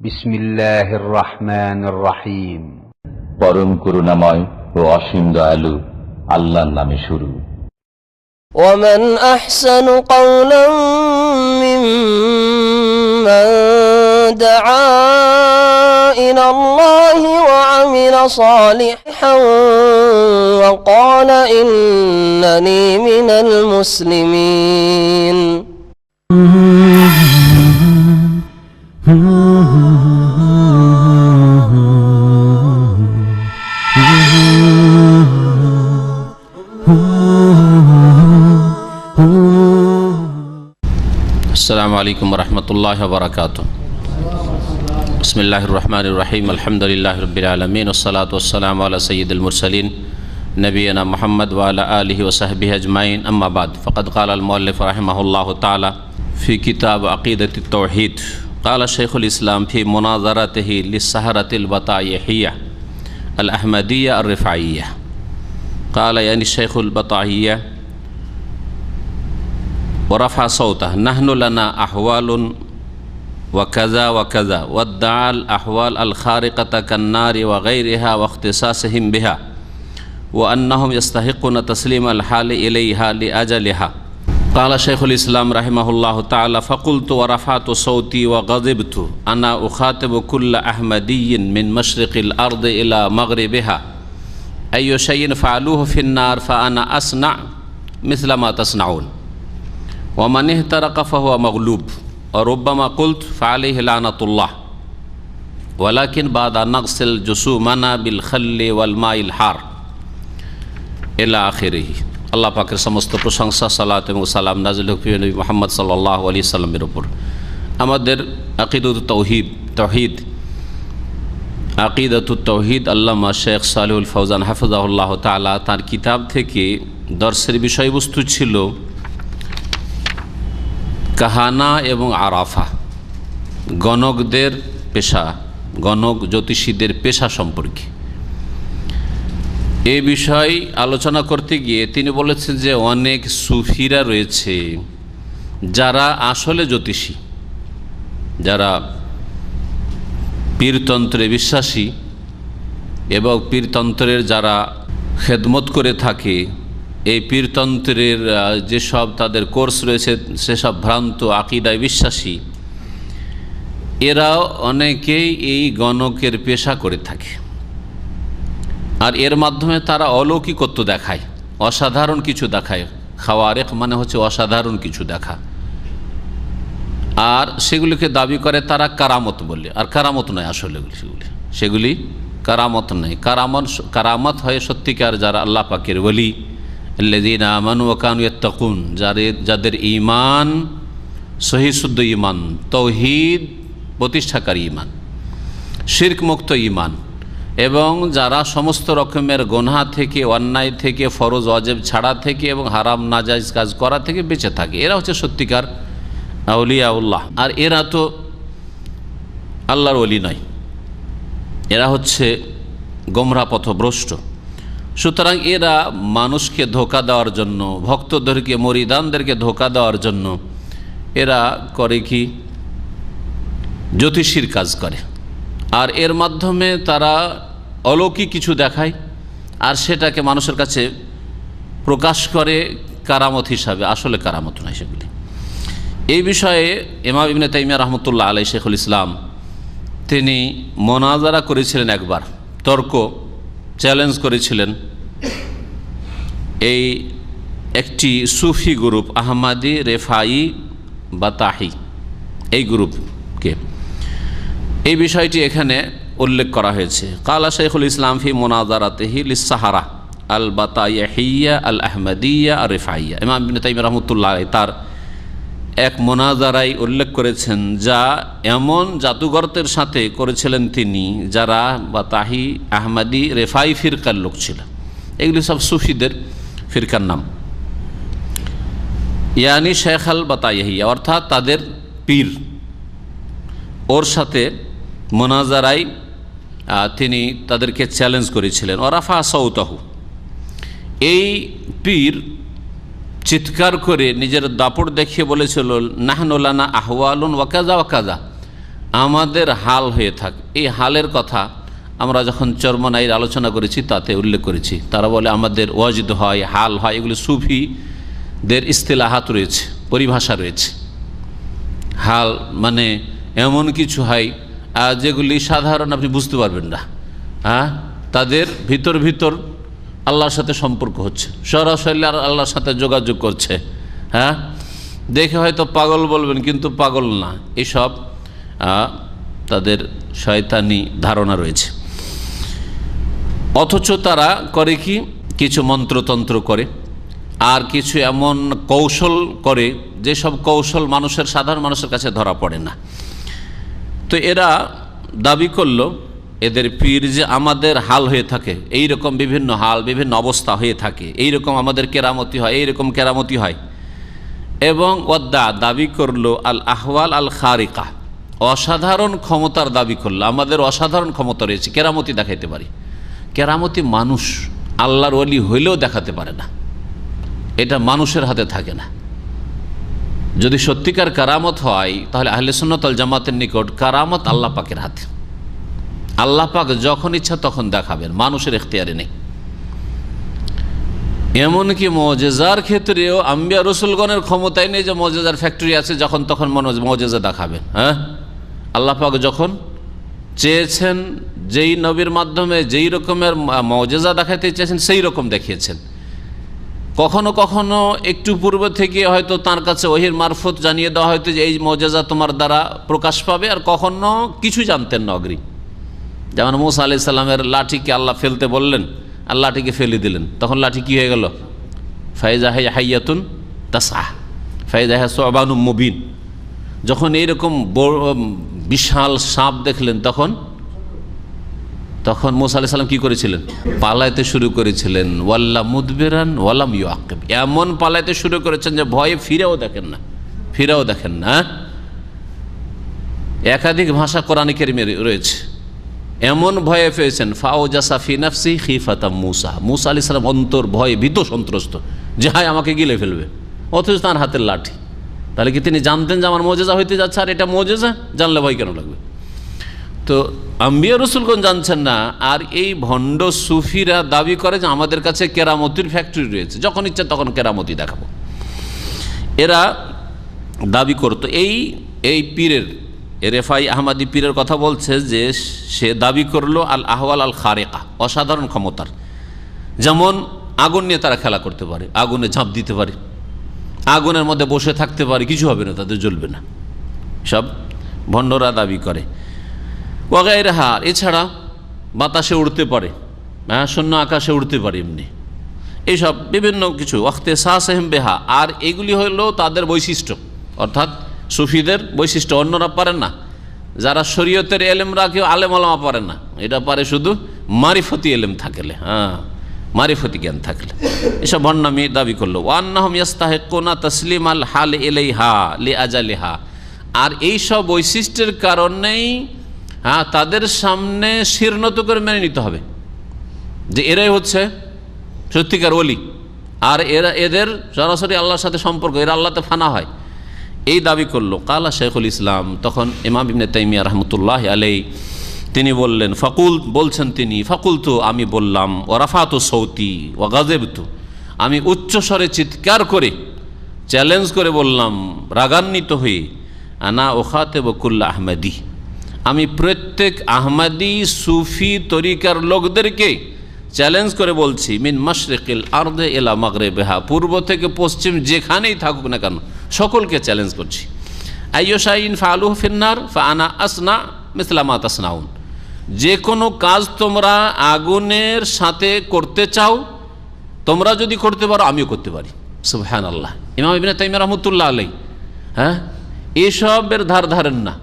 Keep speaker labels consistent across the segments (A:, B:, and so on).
A: بسم الله الرحمن الرحيم
B: পরম করুণাময় ও অসীম দয়ালু আল্লাহর নামে শুরু
C: ومن أحسن قولا ممن دعا إلى الله وعمل صالحا وقال إنني من المسلمين
D: السلام عليكم ورحمة الله وبركاته. بسم الله الرحمن الرحيم. الحمد لله رب العالمين والصلاة والسلام على سيد المرسلين نبينا محمد وعلى آله وصحبه أجمعين. أما بعد فقد قال المؤلف رحمه الله تعالى في كتاب عقيدة التوحيد. قال شيخ الإسلام في مناظرته للسهرة البطايحية الأحمدية الرفعية قال يعني الشيخ البطائحية ورفع صوته. نحن لنا أحوال وكذا وكذا. وادعى الأحوال الخارقة كالنار وغيرها واختصاصهم بها. وأنهم يستحقون تسليم الحال إليها لأجلها. قال شيخ الإسلام رحمه الله تعالى فقلت ورفعت صوتي وغضبت. أنا أخاطب كل أحمدي من مشرق الأرض إلى مغربها. أي شيء فعلوه في النار فأنا أصنع مثل ما تصنعون. ওমানেহ তারাকাফাহ মগলুব ওরোব্বামা কুলত ফালি হেলানাতুল্লাহ ওয়ালাকিন বাদা নকসেল জসু মানা বিল খাল্লে ওয়ালমা ইল হার এলা আখেরহি আল্লাহ পাকের সমস্ত প্রশংসা সালাত এবং সালাম নাজিল হফি নবী মোহাম্মদ সাল্লাহ আলি সাল্লামের উপর আমাদের আকিদুত তৌহিদ তহিদ আকিদাত তৌহিদ আল্লামা শেখ সালিউল ফৌজান হাফিজাহুল্লাহ তালা তার কিতাব থেকে দর্শের বিষয়বস্তু ছিল কাহানা এবং আরাফা, গণকদের পেশা, গণক জ্যোতিষীদের পেশা সম্পর্কে। এ বিষয় আলোচনা করতে গিয়ে তিনি বলেছেন যে অনেক সুফিরা রয়েছে যারা আসলে জ্যোতিষী, যারা পীরতন্ত্রে বিশ্বাসী এবং পীরতন্ত্রের যারা খেদমত করে থাকে এই পীরতন্ত্রের যেসব তাদের কোর্স রয়েছে, সেসব ভ্রান্ত আকিদায় বিশ্বাসী এরাও অনেকেই এই গণকের পেশা করে থাকে। আর এর মাধ্যমে তারা অলৌকিকত্ব দেখায়, অসাধারণ কিছু দেখায়। খাওয়ারেক মানে হচ্ছে অসাধারণ কিছু দেখা। আর সেগুলিকে দাবি করে তারা কারামত বলে। আর কারামত নয় আসলে সেগুলি। সেগুলি কারামত নয়। কারামত কারামত হয় সত্যিকার যারা আল্লাহ পাকের বলি আল্লাদিন আমান ওকানু তকুন যাদের যাদের ইমান সহি শুদ্ধ ইমান তৌহিদ, প্রতিষ্ঠাকারী ইমান শির্ক মুক্ত ইমান এবং যারা সমস্ত রকমের গোনহা থেকে, অন্যায় থেকে, ফরজ অজেব ছাড়া থেকে এবং হারাম নাজাইজ কাজ করা থেকে বেঁচে থাকে। এরা হচ্ছে সত্যিকার আউলিয়াউল্লাহ। আর এরা তো আল্লাহর অলি নয়। এরা হচ্ছে গোমরা পথভ্রষ্ট। সুতরাং এরা মানুষকে ধোকা দেওয়ার জন্য, ভক্তদেরকে, মরিদানদেরকে ধোকা দেওয়ার জন্য এরা করে কি? জ্যোতিষীর কাজ করে। আর এর মাধ্যমে তারা অলৌকিক কিছু দেখায় আর সেটাকে মানুষের কাছে প্রকাশ করে কারামত হিসাবে, আসলে কারামত নয় সেগুলি। এই বিষয়ে ইমাম ইবনে তাইমিয়া রহমতুল্লাহ আলাই শেখুল ইসলাম তিনি মোনাজারা করেছিলেন একবার, তর্ক চ্যালেঞ্জ করেছিলেন এই একটি সুফি গ্রুপ, আহমাদি, রেফাই বাতাহি এই গ্রুপকে। এই বিষয়টি এখানে উল্লেখ করা হয়েছে। কালা শেখুল ইসলাম ফি মোনাজারাতেহি লিসাহারা আল বাতাইয়া আল আহমদিয়া আর রেফাইয়া ইমাম তাইম রহমতুল্লাহ তার এক মোনাজারাই উল্লেখ করেছেন, যা এমন জাদুগর্তের সাথে করেছিলেন তিনি, যারা বা তাহি আহমাদি রেফাই ফিরকার লোক ছিল। এগুলি সব সুফিদের ফিরকার নাম। ইয়ানি শেখ আল বাতাইহিয়া অর্থাৎ তাদের পীর। ওর সাথে মোনাজারাই তিনি তাদেরকে চ্যালেঞ্জ করেছিলেন। ওরাফা সৌতাহু এই পীর চিৎকার করে নিজের দাপট দেখিয়ে বলেছিল নাহনুলানা আহওয়ালুন ওয়াকাজা ওয়াকাজা আমাদের হাল হয়ে থাক। এই হালের কথা আমরা যখন চর্মনাইয়ের আলোচনা করেছি, তাতে উল্লেখ করেছি। তারা বলে, আমাদের ওয়াজিদ হয়, হাল হয়, এগুলো সুফিদের ইস্তেলাহাত রয়েছে, পরিভাষা রয়েছে। হাল মানে এমন কিছু হয় যেগুলি সাধারণ আপনি বুঝতে পারবেন না। হ্যাঁ তাদের ভিতর ভিতর আল্লাহর সাথে সম্পর্ক হচ্ছে। সরাসরি আর আল্লাহর সাথে যোগাযোগ করছে। হ্যাঁ? দেখে হয়তো পাগল বলবেন, কিন্তু পাগল না। এসব তাদের শয়তানি ধারণা রয়েছে। অথচ তারা করে কি? কিছু মন্ত্রতন্ত্র করে, আর কিছু এমন কৌশল করে, যেসব কৌশল মানুষের, সাধারণ মানুষের কাছে ধরা পড়ে না। তো এরা দাবি করল এদের পীর যে আমাদের হাল হয়ে থাকে এই রকম বিভিন্ন হাল, বিভিন্ন অবস্থা হয়ে থাকে এই রকম আমাদের কেরামতি হয় এই রকম কেরামতি হয়। এবং ওদ্দা দাবি করল আল আহওয়াল আল খারিকা, অসাধারণ ক্ষমতার দাবি করল, আমাদের অসাধারণ ক্ষমতা রয়েছে, কেরামতি দেখাইতে পারি। কেরামতি মানুষ আল্লাহর অলি হইলেও দেখাতে পারে না, এটা মানুষের হাতে থাকে না। যদি সত্যিকার কারামত হয়, তাহলে আহলে সুন্নতল জামাতের নিকট কারামত আল্লাহ পাকের হাতে। আল্লাহ পাক যখন ইচ্ছা তখন দেখাবেন, মানুষের এখতিয়ারে নেই। এমনকি মজেজার ক্ষেত্রেও আম্বিয়া রসুলগণের ক্ষমতায় নেই যে মজেজার ফ্যাক্টরি আছে, যখন তখন মজেজা দেখাবেন হ্যাঁ? আল্লাহ পাক যখন চেয়েছেন, যেই নবীর মাধ্যমে যেই রকমের মজেজা দেখাতে চেয়েছেন, সেই রকম দেখিয়েছেন। কখনো কখনো একটু পূর্ব থেকে হয়তো তার কাছে ওহির মারফত জানিয়ে দেওয়া হয়তো যে এই মজেজা তোমার দ্বারা প্রকাশ পাবে, আর কখনো কিছু জানতেন না অগ্রি যেমন মুসা আলি সাল্লামের লাঠিকে আল্লাহ ফেলতে বললেন, আর লাঠিকে ফেলে দিলেন, তখন লাঠি কি হয়ে গেল? ফাইজা হাই হাইয়াতুন তাসাহ ফাইজা হ্যা সোবানু মুবিন। যখন এইরকম বিশাল সাপ দেখলেন, তখন তখন মোসা আলি সাল্লাম কী করেছিলেন? পালাইতে শুরু করেছিলেন। ওয়াল্লা মুদবেরান ওয়াল্লাম ইউ আকেব এমন পালাইতে শুরু করেছেন যে ভয়ে ফিরেও দেখেন না, ফিরেও দেখেন না একাধিক ভাষা কোরআন কেরিমে রয়েছে। এমন ভয়ে পেয়েছেন ফাওজা ফিনাফসি খিফাতাম মুসা। মুসা আলি সালাম অন্তর ভয়ে ভীত সন্ত্রস্ত, যে হায় আমাকে গিলে ফেলবে, অথচ তার হাতের লাঠি। তাহলে কি তিনি জানতেন যে আমার মজেজা হইতে যাচ্ছে আর এটা মজেজা? জানলে ভয় কেন লাগবে? তো আম্বিয়া রসুলগঞ্জ জানছেন না, আর এই ভণ্ড সুফিরা দাবি করে যে আমাদের কাছে কেরামতির ফ্যাক্টরি রয়েছে, যখন ইচ্ছা তখন কেরামতি দেখাবো। এরা দাবি করতো, এই এই পীরের রেফাই আহমাদি পীরের কথা বলছে যে সে দাবি করল আল আহওয়াল আল খারেকা, অসাধারণ ক্ষমতার। যেমন আগুন নিয়ে তারা খেলা করতে পারে, আগুনে ঝাঁপ দিতে পারে, আগুনের মধ্যে বসে থাকতে পারে, কিছু হবে না, তাদের জ্বলবে না। সব ভণ্ডরা দাবি করে। ওয়াগাইর হার, এছাড়া বাতাসে উড়তে পারে হ্যাঁ শূন্য আকাশে উড়তে পারে এমনি। এইসব বিভিন্ন কিছু ওয়াক্তে সাহসেহম বেহা, আর এগুলি হলো তাদের বৈশিষ্ট্য। অর্থাৎ সুফিদের বৈশিষ্ট্য অন্যরা পারেন না। যারা শরীয়তের এলেমরা কেউ আলেম আলামা পারে না। এটা পারে শুধু মারিফতি এলেম থাকলে হ্যাঁ মারিফতি জ্ঞান থাকলে। এসব ভণ্ডামি দাবি করল। ওয়ান্নাহম তসলিম আল হাল এলেই হা লে আজালে হা আর এই সব বৈশিষ্ট্যের কারণেই হ্যাঁ তাদের সামনে শীর্ণত করে মেনে নিতে হবে। যে এরাই হচ্ছে সত্যিকার অলি আর এরা, এদের সরাসরি আল্লাহর সাথে সম্পর্ক, এরা আল্লাহতে ফানা হয়। এই দাবি করল। কালা শেখুল ইসলাম, তখন ইমাম ইবনে তাইমিয়া রহমতুল্লাহ আলাই তিনি বললেন, ফাকুল, বলছেন তিনি ফাকুল তো আমি বললাম ও রাফাত সৌতি ও গাজেব তো আমি উচ্চস্বরে চিৎকার করে, চ্যালেঞ্জ করে বললাম, রাগান্বিত হয়ে, আনা ওখাতে বকুল্লা আহমেদি, আমি প্রত্যেক আহমদি সুফি তরিকার লোকদেরকে চ্যালেঞ্জ করে বলছি, মিন মাশরিকিল আর্দে এলা মাগরে বেহা পূর্ব থেকে পশ্চিম যেখানেই থাকুক না কেন সকলকে চ্যালেঞ্জ করছি। আইয়সাইন ফালুহ ফিন্নার ফা আনা আসনা মিসলামা তাসনাউন। যে কোনো কাজ তোমরা আগুনের সাথে করতে চাও, তোমরা যদি করতে পারো, আমিও করতে পারি। সুবহান আল্লাহ ইমাম ইবিন তাইমিয়া রহমতুল্লাহ আলাই হ্যাঁ? এসবের ধার ধারেন না।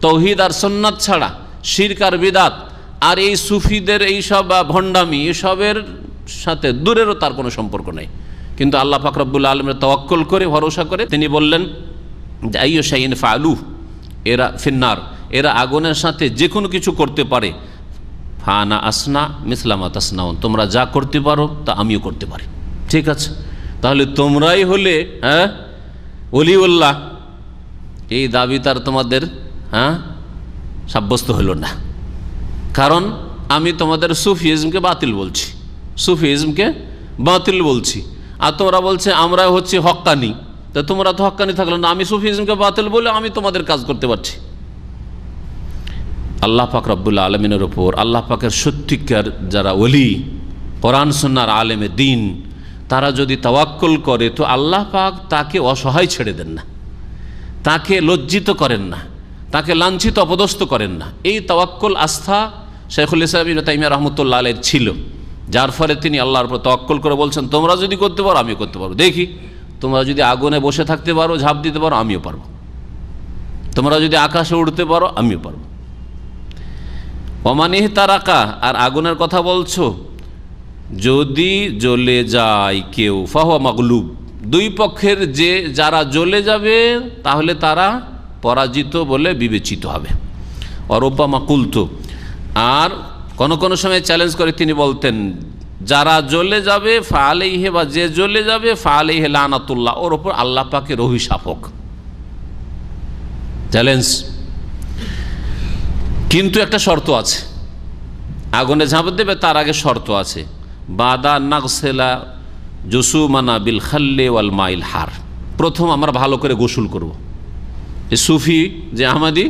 D: তৌহিদ আর সন্ন্যাত ছাড়া শিরকার বিদাত, আর এই সুফিদের এইসব ভণ্ডামি, এসবের সাথে দূরেরও তার কোনো সম্পর্ক নেই। কিন্তু আল্লাহ ফাকরাবুল্লা আলমের তওয়াক্কল করে, ভরসা করে তিনি বললেন, যে আইয় শাইন ফালু এরা ফিন্নার, এরা আগুনের সাথে যে কোনো কিছু করতে পারে। ফানা আসনা মিসলামা তাসনাউন, তোমরা যা করতে পারো তা আমিও করতে পারি। ঠিক আছে? তাহলে তোমরাই হলে হ্যাঁ অলিউল্লাহ, এই দাবি তার তোমাদের হ্যাঁ সাব্যস্ত হইল না। কারণ আমি তোমাদের সুফিজমকে বাতিল বলছি। সুফিজমকে বাতিল বলছি। আর তোমরা বলছে আমরা হচ্ছে হক্কানি তা তোমরা তো হক্কানি থাকল না, আমি সুফিজমকে বাতিল বলে আমি তোমাদের কাজ করতে পারছি। আল্লাহ পাক রব্বুল্লা আলমিনের ওপর আল্লাহ পাকের সত্যিকার যারা ওলি, কোরআন সন্ন্যার আলেমে দিন, তারা যদি তাওয়াক্কল করে, তো আল্লাহ পাক তাকে অসহায় ছেড়ে দেন না। তাকে লজ্জিত করেন না। তাকে লাঞ্ছিত, অপদস্থ করেন না। এই তাওয়াক্কল আস্থা শেখুল ইসলাম তাইমিয়া রহমতুল্লাহ আলের ছিল। যার ফলে তিনি আল্লাহর উপর তক্কল করে বলছেন, তোমরা যদি করতে পারো, আমিও করতে পারব। দেখি, তোমরা যদি আগুনে বসে থাকতে পারো, ঝাঁপ দিতে পারো, আমিও পারব। তোমরা যদি আকাশে উঠতে পারো, আমিও পারব। অমানিহ তারাকা, আর আগুনের কথা বলছো? যদি জ্বলে যায় কেউ, ফাহুয়া মাগলুব। দুই পক্ষের যে, যারা জ্বলে যাবে, তাহলে তারা পরাজিত বলে বিবেচিত হবে। অরব্বা মাকুলত আর কোনো কোনো সময় চ্যালেঞ্জ করে তিনি বলতেন, যারা জ্বলে যাবে ফালেইহে বা যে জ্বলে যাবে ফালেইহে লানাতুল্লাহ। ওর ওপর আল্লাহ পাকে রহিসাফক চ্যালেঞ্জ কিন্তু একটা শর্ত আছে। আগুনে ঝাঁপ দেবে, তার আগে শর্ত আছে। বাদা নাগসেলা জসুমানা বিল খাল্লে ওয়াল মাইল হার। প্রথম আমরা ভালো করে গোসল করব। সুফি যে আহমাদি,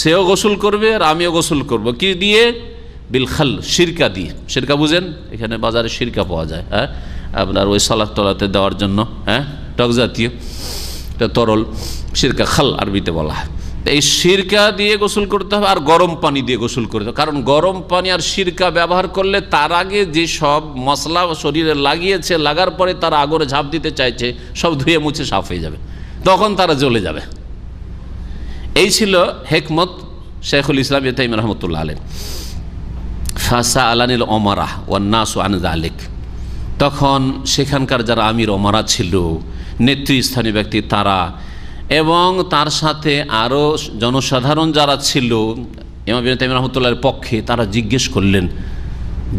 D: সেও গোসল করবে আর আমিও গোসল করব। কি দিয়ে? বিল খাল সিরকা দিয়ে। সিরকা বুঝেন? এখানে বাজারে সিরকা পাওয়া যায় হ্যাঁ? আপনার ওই সালাদ তলাতে দেওয়ার জন্য হ্যাঁ? টক জাতীয়, এটা তরল সিরকা খাল আরবিতে বলা হয়। এই সিরকা দিয়ে গোসল করতে হবে আর গরম পানি দিয়ে গোসল করতে হবে কারণ গরম পানি আর সিরকা ব্যবহার করলে তার আগে যে সব মশলা শরীরে লাগিয়েছে, লাগার পরে তারা আগরে ঝাঁপ দিতে চাইছে, সব ধুয়ে মুছে সাফ হয়ে যাবে। তখন তারা জ্বলে যাবে। এই ছিল হেকমত শেখুল ইসলাম ইতাইম রহমতুল্লাহ আলেম ফাসা আলানিল অমারা ওয়ান্নাস আনজ আলিক তখন সেখানকার যারা আমির অমারা ছিল নেতৃস্থানীয় ব্যক্তি তারা এবং তার সাথে আরও জনসাধারণ যারা ছিল, ইমাম বিন তাইম রহমতুল্লাহের পক্ষে তারা জিজ্ঞেস করলেন,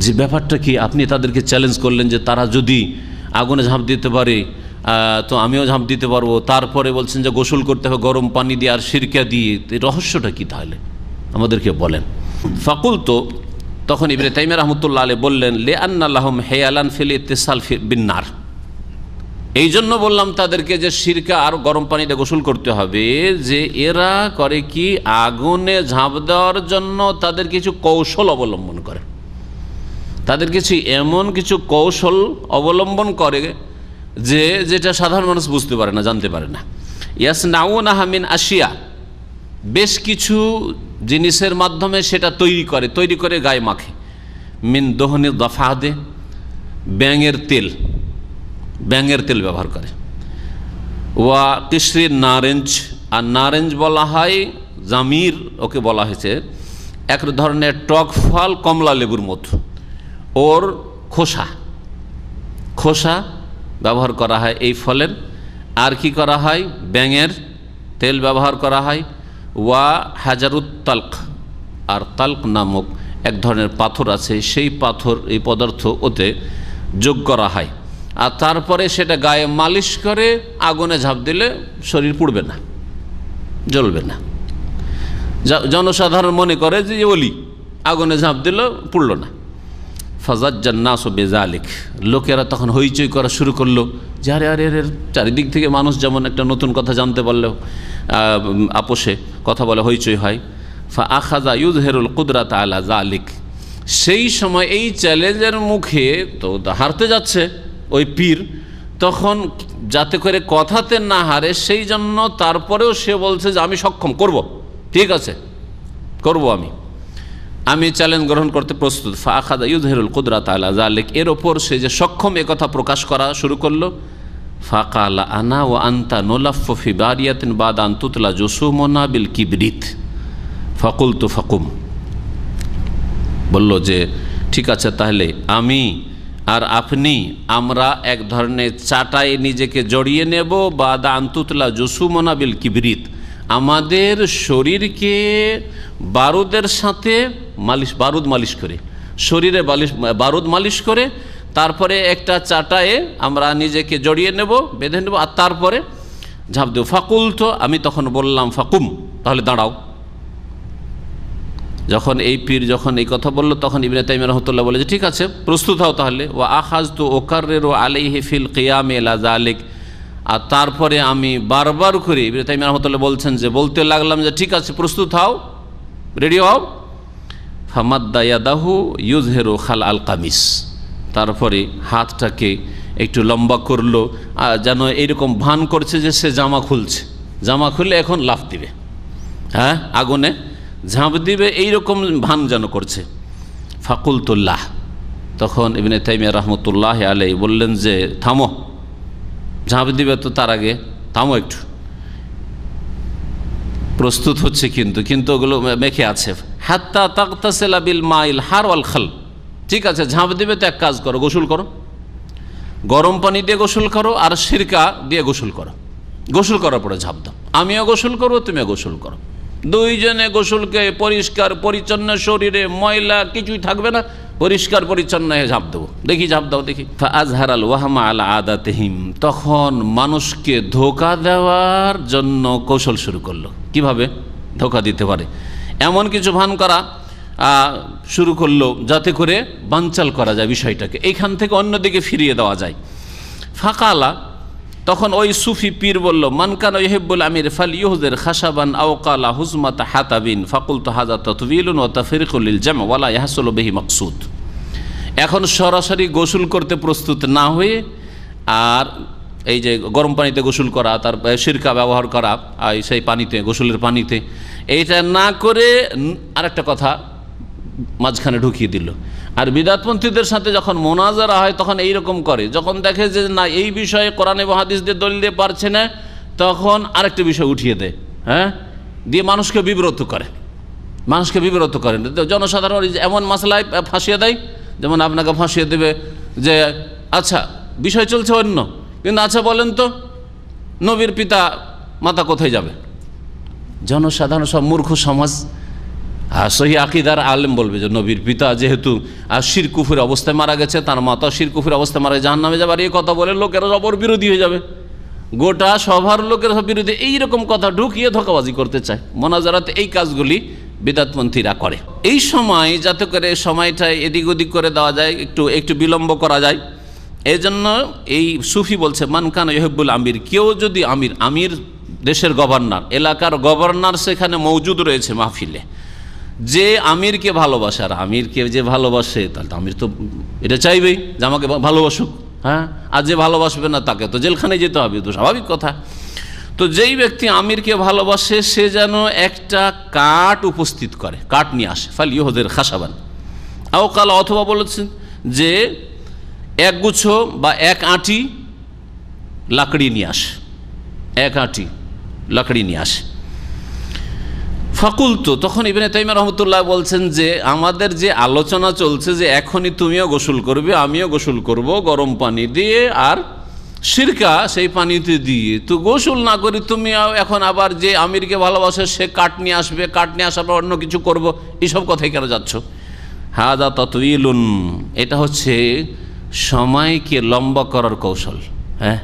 D: যে ব্যাপারটা কি? আপনি তাদেরকে চ্যালেঞ্জ করলেন যে তারা যদি আগুনে ঝাঁপ দিতে পারে তো আমিও ঝাঁপ দিতে পারব। তারপরে বলছেন যে গোসল করতে হবে, গরম পানি দিয়ে আর সিরকা দিয়ে রহস্যটা কি তাহলে? আমাদেরকে বলেন। ফাকুল তো তখন ইবনে তাইমা রহমতুল্লাহ আলী বললেন লে আন্নাল্লাহম আলান ফিল ইত্তেসাল বিন্নার। এই জন্য বললাম তাদেরকে যে সিরকা আর গরম পানিতে গোসল করতে হবে, যে এরা করে কি? আগুনে ঝাঁপ দেওয়ার জন্য তাদের কিছু কৌশল অবলম্বন করে। তাদের কিছু এমন কিছু কৌশল অবলম্বন করে যে, যেটা সাধারণ মানুষ বুঝতে পারে না, জানতে পারে না। ইয়াস নাউন আহমিন আসিয়া বেশ কিছু জিনিসের মাধ্যমে সেটা তৈরি করে তৈরি করে গায়ে মাখে। মিন দোহনি দফাহাদে ব্যাঙের তেল ব্যাঙের তেল ব্যবহার করে। ওয়া কিসরির নারেঞ্জ, আর নারেঞ্জ বলা হয় জামির, ওকে বলা হয়েছে, এক ধরনের টক ফল কমলা লেবুর মতো ওর খোসা খোসা ব্যবহার করা হয় এই ফলের। আর কি করা হয়? ব্যাঙের তেল ব্যবহার করা হয়। ওয়া হাজারুত তালক, আর তালক নামক এক ধরনের পাথর আছে, সেই পাথর, এই পদার্থ ওতে যোগ করা হয়। আর তারপরে সেটা গায়ে মালিশ করে আগুনে ঝাঁপ দিলে শরীর পুড়বে না, জ্বলবে না। জনসাধারণ মনে করে যে অলি, আগুনে ঝাঁপ দিল পুড়ল না। ফাজাদ জান্নাস ও বেজালিক। লোকেরা তখন হইচই করা শুরু করল। যে আরে আরে আরে, চারিদিক থেকে মানুষ যেমন একটা নতুন কথা জানতে পারলেও আপোষে কথা বলে হইচই হয়। ফা আখাজা ইউজ হেরুল কুদরাত আলা জালিক সেই সময় এই চ্যালেঞ্জের মুখে তো হারতে যাচ্ছে ওই পীর। তখন যাতে করে কথাতে না হারে, সেই জন্য তারপরেও সে বলছে যে, আমি সক্ষম, করব। ঠিক আছে, করব আমি। আমি চ্যালেঞ্জ গ্রহণ করতে প্রস্তুত। ফাখাদা ইউজহেরুল কুদরাত আলা জালিক এর ওপর সে যে সক্ষম এ কথা প্রকাশ করা শুরু করল, ফাকালা আনা ও আন্তা নোলাফি বারিয়াতিন বাদ আন্তুতলা জসুমনা বিল কিবরিত। ফাকুল তু ফাকুম। বলল যে, ঠিক আছে, তাহলে আমি আর আপনি, আমরা এক ধরনের চাটায় নিজেকে জড়িয়ে নেব বা দা আন্তুতলা জসুমনা বিল কিবরিত। আমাদের শরীরকে বারুদের সাথে মালিশ, বারুদ মালিশ করে। শরীরে বালিশ, বারুদ মালিশ করে, তারপরে একটা চাটায়ে আমরা নিজেকে জড়িয়ে নেব, বেঁধে নেব, আর তারপরে ঝাঁপ দেব। ফাকুল তো আমি তখন বললাম, ফাকুম, তাহলে দাঁড়াও। যখন এই পীর যখন এই কথা বলল, তখন ইবনে তাইম রহমতুল্লাহ বলে যে, ঠিক আছে, প্রস্তুত হও তাহলে। ও আখাজ তো ওকারের ও আলাইহি ফিল কিয়াম এলা জালিক আর তারপরে আমি বারবার করে ইবনে তাইম রহমতুল্লাহ বলছেন যে, বলতে লাগলাম যে, ঠিক আছে, প্রস্তুত হও রেডি হও। ফামাদ্দা ইয়াদাহু ইউজহেরু খাল আল কামিস। তারপরে হাতটাকে একটু লম্বা করল, আর যেন এইরকম ভান করছে যে, সে জামা খুলছে। জামা খুলে এখন লাফ দিবে। হ্যাঁ আগুনে ঝাঁপ দিবে, এইরকম ভান যেন করছে। ফাকুলতুল্লাহ। তখন ইবনে তাইমিয়া রহমতুল্লাহ আলাই বললেন যে, থামো। ঝাঁপ দিবে তো তার আগে। থামো একটু। প্রস্তুত হচ্ছে কিন্তু কিন্তু ওগুলো মেখে আছে। হাত্তা তাকতাসেলা বিল মাইল হার ওয়াল খাল। ঠিক আছে, ঝাঁপ দিবে তো এক কাজ করো, গোসল করো। গরম পানি দিয়ে গোসল করো আর সিরকা দিয়ে গোসল করো। গোসল করার পরে ঝাঁপ দাও। আমিও গোসল করব, তুমিও গোসল করো। দুইজনে গোসলকে পরিষ্কার, পরিচ্ছন্ন, শরীরে ময়লা কিছুই থাকবে না। পরিষ্কার পরিচ্ছন্ন হয়ে ঝাঁপ দেবো। দেখি ঝাঁপ দাও, দেখি। আজহার আল ওয়াহমা আল আদা আদাতেহিম। তখন মানুষকে ধোকা দেওয়ার জন্য কৌশল শুরু করল। কীভাবে? ধোকা দিতে পারে। এমন কিছু ভান করা শুরু করল যাতে করে বাঞ্চাল করা যায় বিষয়টাকে। এইখান থেকে অন্যদিকে ফিরিয়ে দেওয়া যায়। ফাঁকালা তখন ওই সুফি পীর বলল মানকান ইহেব্বুল আমির ফাল ইহুদের খাসাবান আওকালা হুজমাত হাতাবিন ফাকুল তো হাজা ততবিলুন ও তফিরকুলিল জাম ওয়ালা ইয়াহসুল বেহি মকসুদ। এখন সরাসরি গোসল করতে প্রস্তুত না হয়ে আর এই যে গরম পানিতে গোসল করা, তার সিরকা ব্যবহার করা সেই পানিতে, গোসলের পানিতে, এইটা না করে, আরেকটা কথা মাঝখানে ঢুকিয়ে দিল। আর বিদাতপন্থীদের সাথে যখন মোনাজারা হয় তখন এই রকম করে। যখন দেখে যে না, এই বিষয়ে কোরআন এবং হাদিস দিয়ে দলিল দিয়ে পারছে না, তখন আরেকটা বিষয় উঠিয়ে দেয় হ্যাঁ? দিয়ে মানুষকে বিব্রত করে। মানুষকে বিব্রত করেন জনসাধারণ এমন মশলায় ফাঁসিয়ে দেয়, যেমন আপনাকে ফাঁসিয়ে দেবে যে আচ্ছা বিষয় চলছে অন্য। কিন্তু আচ্ছা বলেন তো, নবীর পিতা মাতা কোথায় যাবে? জনসাধারণ সব মূর্খ সমাজ। আর সহি আকিদার আলেম বলবে যে নবীর পিতা যেহেতু, আর শিরকুফের অবস্থায় মারা গেছে, তার মাতা শিরকুফের অবস্থায় মারা জাহান নামে যাবে আর এই কথা বলে লোকেরা সবর বিরোধী হয়ে যাবে। গোটা সভার লোকের সব বিরোধী, এইরকম কথা ঢুকিয়ে ধোকাবাজি করতে চায়। মোনাজারাতে এই কাজগুলি বিদাতপন্থীরা করে। এই সময় যাতে করে সময়টা এদিক ওদিক করে দেওয়া যায়, একটু একটু বিলম্ব করা যায় এই জন্য এই সুফি বলছে মানকান ইহেব্বুল আমির কেউ যদি আমির আমির দেশের গভর্নর, এলাকার গভর্নর সেখানে মৌজুদ রয়েছে মাহফিলে। যে আমিরকে ভালোবাসে, আর আমিরকে যে ভালোবাসে, তাহলে আমির তো এটা চাইবেই যে আমাকে ভালোবাসুক হ্যাঁ? আর যে ভালোবাসবে না, তাকে তো জেলখানে যেতে হবে, তো স্বাভাবিক কথা। তো যেই ব্যক্তি আমিরকে ভালোবাসে, সে যেন একটা কাঠ উপস্থিত করে, কাঠ নিয়ে আসে, ফাল ইহদের খাসাবান। আও কাল অথবা বলেছেন যে এক গুচ্ছ বা এক আঁটি লাকড়ি নিয়ে আসে, এক আঁটি লাকড়ি নিয়ে আসে। ফাকুল তো তখন ইবনে তাইমা রহমতুল্লাহ বলছেন যে, আমাদের যে আলোচনা চলছে যে, এখনই তুমিও গোসল করবে, আমিও গোসল করব, গরম পানি দিয়ে আর সিরকা সেই পানিতে দিয়ে। তো গোসল না করি তুমি এখন আবার যে আমিরকে ভালোবাসে, সে কাঠ নিয়ে আসবে, কাঠ নিয়ে আসার পর অন্য কিছু করব এইসব কথাই কেন যাচ্ছ? হাদা ততইলুন এটা হচ্ছে সময়কে লম্বা করার কৌশল হ্যাঁ?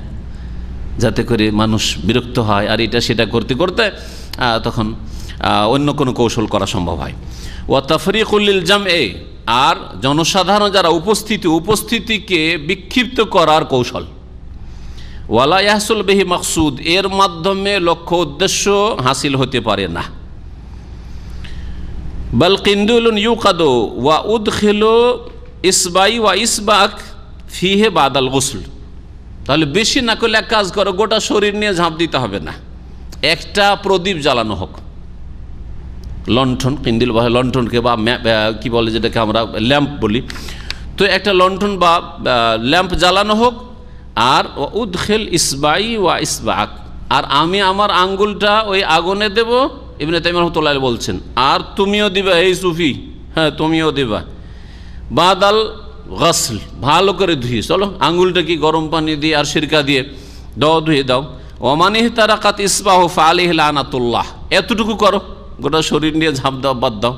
D: যাতে করে মানুষ বিরক্ত হয়, আর এটা সেটা করতে করতে তখন অন্য কোনো কৌশল করা সম্ভব হয়। ও তফরিকুল্লিল জাম এ আর জনসাধারণ যারা উপস্থিতি, উপস্থিতিকে বিক্ষিপ্ত করার কৌশল। ওয়ালা ইয়াহসুল বেহি মকসুদ, এর মাধ্যমে লক্ষ্য উদ্দেশ্য হাসিল হতে পারে না। বল কিন্দুলুন ইউকাদো ওয়া উদখিলো ইসবাই ওয়া ইসবাক ফিহে বাদাল গোসল। তাহলে বেশি না করলে এক কাজ করো, গোটা শরীর নিয়ে ঝাঁপ দিতে হবে না। একটা প্রদীপ জ্বালানো হোক। লণ্ঠন, কিন্দিল বা লণ্ঠনকে বা কি বলে যেটাকে আমরা, ল্যাম্প বলি। তো একটা লণ্ঠন বা ল্যাম্প জ্বালানো হোক, আর উদ্খেল ইসবাই ওয়া ইসবাক। আর আমি আমার আঙ্গুলটা ওই আগুনে দেব, ইবনে তাইম রহমতুল্লাহ বলছেন, আর তুমিও দিবা, এই সুফি হ্যাঁ তুমিও দিবা। বাদাল গসল, ভালো করে ধুয়ে, চলো আঙ্গুলটা কি গরম পানি দিয়ে আর সিরকা দিয়ে দাও ধুয়ে দাও। ওমানিহ তারাকাত ইসবাহ ফালিহ লানাতুল্লাহ। এতটুকু করো। গোটা শরীর নিয়ে ঝাঁপ দাও, বাদ দাও।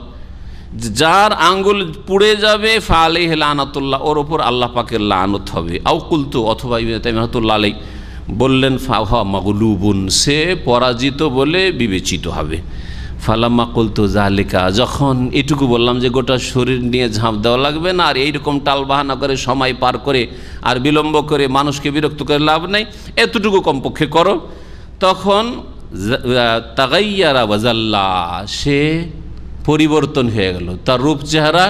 D: যার আঙ্গুল পুড়ে যাবে ফালিহ লানাতুল্লাহ, ওর ওপর আল্লাহ পাকের লানত হবে। আও কুলতু, অথবা তাইমাতুল্লাহ আলাই বললেন, ফাহা মাগলুবুন, সে পরাজিত বলে বিবেচিত হবে। ফালাম্মা কুলতু জালিকা যখন এটুকু বললাম যে গোটা শরীর নিয়ে ঝাঁপ দেওয়া লাগবে না, আর এইরকম টাল বাহানা করে সময় পার করে আর বিলম্ব করে মানুষকে বিরক্ত করে লাভ নেই, এতটুকু কমপক্ষে করো। তখন তাগাইয়ারা বাজাল্লা সে পরিবর্তন হয়ে গেল। তার রূপ চেহারা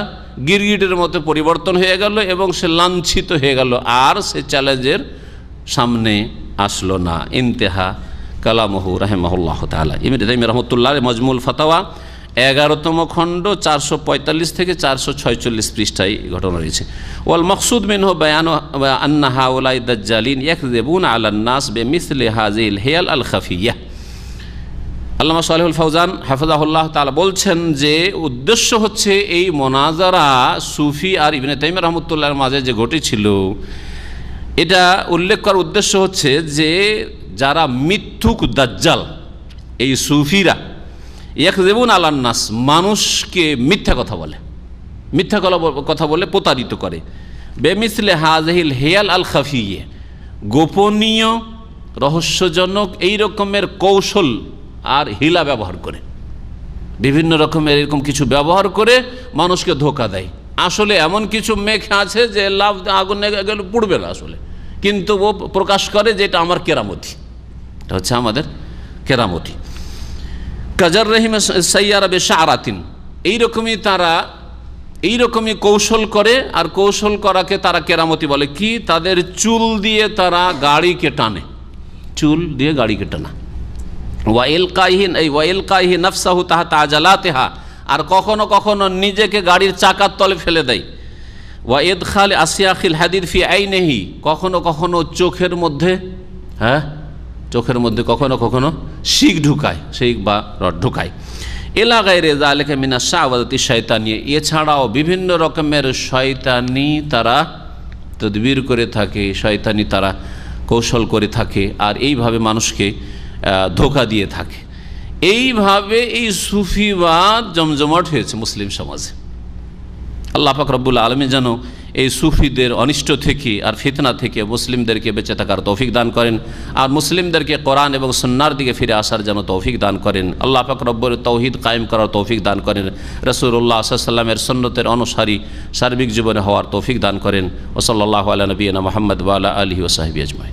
D: গিরগিটের মতো পরিবর্তন হয়ে গেল এবং সে লাঞ্ছিত হয়ে গেল। আর সে চ্যালেঞ্জের সামনে আসলো না। ইন্তেহা কালামহু রাহেমাহুল্লাহ তালা ইমির রহমতুল্লাহ মজমুল ফতাওয়া, এগারোতম খণ্ড, চারশো পঁয়তাল্লিশ থেকে চারশো ছয়চল্লিশ পৃষ্ঠায় ঘটনা রয়েছে। ওয়াল মকসুদ মিনহ বয়ান আন্নাহা ওলাই দাজ্জালিন ইয়াকদেবুন আলান্নাস বে মিসলে হাজিল হেয়াল আল খাফিয়া আল্লামা সালেহুল ফৌজান হাফিজাহুল্লাহ তালা বলছেন যে উদ্দেশ্য হচ্ছে এই মোনাজারা সুফি আর ইবনে তাইম রহমতুল্লাহর মাঝে যে ঘটেছিল এটা উল্লেখ করার উদ্দেশ্য হচ্ছে যে যারা মিথ্যুক দাজ্জাল, এই সুফিরা এক দেবুন আলান্নাস মানুষকে মিথ্যা কথা বলে, মিথ্যা কথা বলে প্রতারিত করে। বেমিসলে হাজহিল হেয়াল আল খাফিয়ে, গোপনীয়, রহস্যজনক এই রকমের কৌশল আর হিলা ব্যবহার করে। বিভিন্ন রকমের এরকম কিছু ব্যবহার করে মানুষকে ধোকা দেয়। আসলে এমন কিছু মেঘ আছে যে লাভ আগুন গেলে পুড়বে না আসলে। কিন্তু ও প্রকাশ করে যে এটা আমার কেরামতি। এটা হচ্ছে আমাদের কেরামতি। কাজার রহিম সাইয়ারা বেশা আরাতিন এইরকমই তারা, এইরকমই কৌশল করে আর কৌশল করাকে তারা কেরামতি বলে। কি? তাদের চুল দিয়ে তারা গাড়িকে টানে। চুল দিয়ে গাড়িকে টানা। ওয়াইল কাহিন এই নফসাহু তাহা তাজালাতেহা আর কখনো কখনো নিজেকে গাড়ির চাকার তলে ফেলে দেয়। ওয়াইদ খাল আসিয়াখিল হাদিদ ফি আই নেহি কখনো কখনো চোখের মধ্যে হ্যাঁ? চোখের মধ্যে কখনো কখনো শিখ ঢুকায়, শিখ বা রড ঢুকায়। এলাকায় রেজা আলেখে মিনা শাহবাদী শয়তানি এছাড়াও বিভিন্ন রকমের শয়তানি তারা তদবির করে থাকে, শয়তানি তারা কৌশল করে থাকে। আর এইভাবে মানুষকে ধোকা দিয়ে থাকে। এইভাবে এই সুফিবাদ জমজমাট হয়েছে মুসলিম সমাজে। আল্লাহ পাক রব্বুল আলমী যেন এই সুফিদের অনিষ্ট থেকে আর ফিতনা থেকে মুসলিমদেরকে বেঁচে থাকার তৌফিক দান করেন আর মুসলিমদেরকে কোরআন এবং সন্ন্যার দিকে ফিরে আসার যেন তৌফিক দান করেন। আল্লাহ পাক রব্বর তৌহিদ কায়েম করার তৌফিক দান করেন। রসুল্লাহ সাল্লামের সন্ন্যতের অনুসারী সার্বিক জীবনে হওয়ার তৌফিক দান করেন। ওসল্লাহ আলা নবীনা মোহাম্মদ ওয়ালা আলহি ওসাহিবি আজমাই